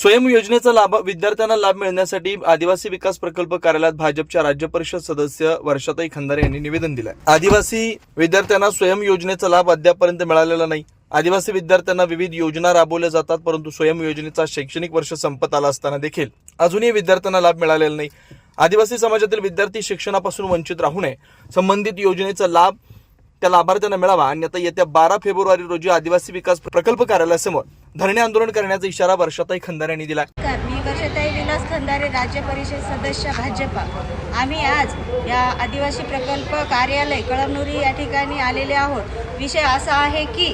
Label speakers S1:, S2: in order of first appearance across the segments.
S1: स्वयं योजनेचा लाभ विद्यार्थ्यांना लाभ मिळण्यासाठी आदिवासी विकास प्रकल्प कार्यालयात भाजपच्या राज्य परिषद सदस्य वर्षाताई खंदारे यांनी निवेदन दिलं आदिवासी विद्यार्थ्यांना स्वयं योजनेचा लाभ अद्यापपर्यंत मिळालेला नाही. आदिवासी विद्यार्थ्यांना विविध योजना राबवल्या जातात परंतु स्वयं योजनेचा शैक्षणिक वर्ष संपत आला असताना देखील अजूनही विद्यार्थ्यांना लाभ मिळालेला नाही. आदिवासी समाजातील विद्यार्थी शिक्षणापासून वंचित राहू नये. संबंधित योजनेचा लाभ त्या लाभार्थ्यांना मिळावा. आणि आता येत्या बारा फेब्रुवारी रोजी आदिवासी विकास प्रकल्प कार्यालयासमोर धरणे आंदोलन करण्याचा इशारा वर्षाताई खंदारे यांनी दिला
S2: नमस्कार मी वर्षताई विलास खंदारे राज्य परिषद सदस्य भाजपा. आम्ही आज या आदिवासी प्रकल्प कार्यालय कळमनुरी या ठिकाणी आलेले आहोत. विषय असा आहे की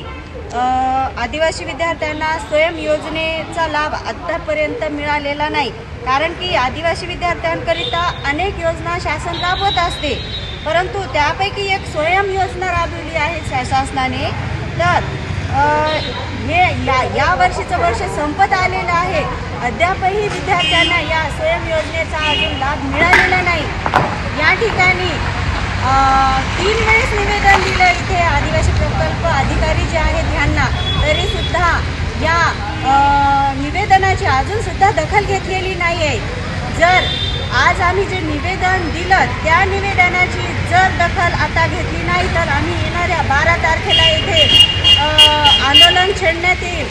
S2: आदिवासी विद्यार्थ्यांना स्वयं योजनेचा लाभ आत्तापर्यंत मिळालेला नाही. कारण की आदिवासी विद्यार्थ्यांकरिता अनेक योजना शासन राबवत असते. परंतु त्यापैकी एक स्वयं योजना राबविली आहे शा- शासनाने. तर हे या या वर्षीचं वर्ष संपत आलेलं आहे. अद्यापही विद्यार्थ्यांना या स्वयं योजनेचा अजून लाभ मिळालेला नाही. या ठिकाणी तीन वेळेस निवेदन दिलं इथे आदिवासी प्रकल्प अधिकारी जे आहेत ह्यांना तरीसुद्धा या निवेदनाची अजूनसुद्धा दखल घेतलेली नाही आहे जर आज आम्ही जे निवेदन दिलं त्या निवेदनाची जर दखल आता घेतली नाही तर आम्ही येणाऱ्या बारा तारखेला येथे अ, आंदोलन छेडण्यात येईल.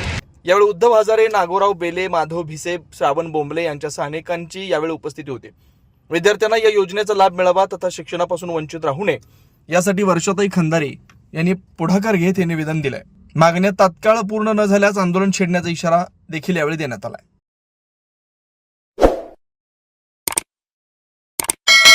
S1: यावेळी उद्धव हजारे नागोराव बेले माधव भिसे श्रावण बोंबले यांच्यासह अनेकांची यावेळी उपस्थिती होती. विद्यार्थ्यांना या योजनेचा लाभ मिळावा तथा शिक्षणापासून वंचित राहू नये यासाठी वर्षाताई खंदारे यांनी पुढाकार घेत हे निवेदन दिलंय. मागण्या तात्काळ पूर्ण न झाल्यास आंदोलन छेडण्याचा इशारा देखील यावेळी देण्यात आलाय.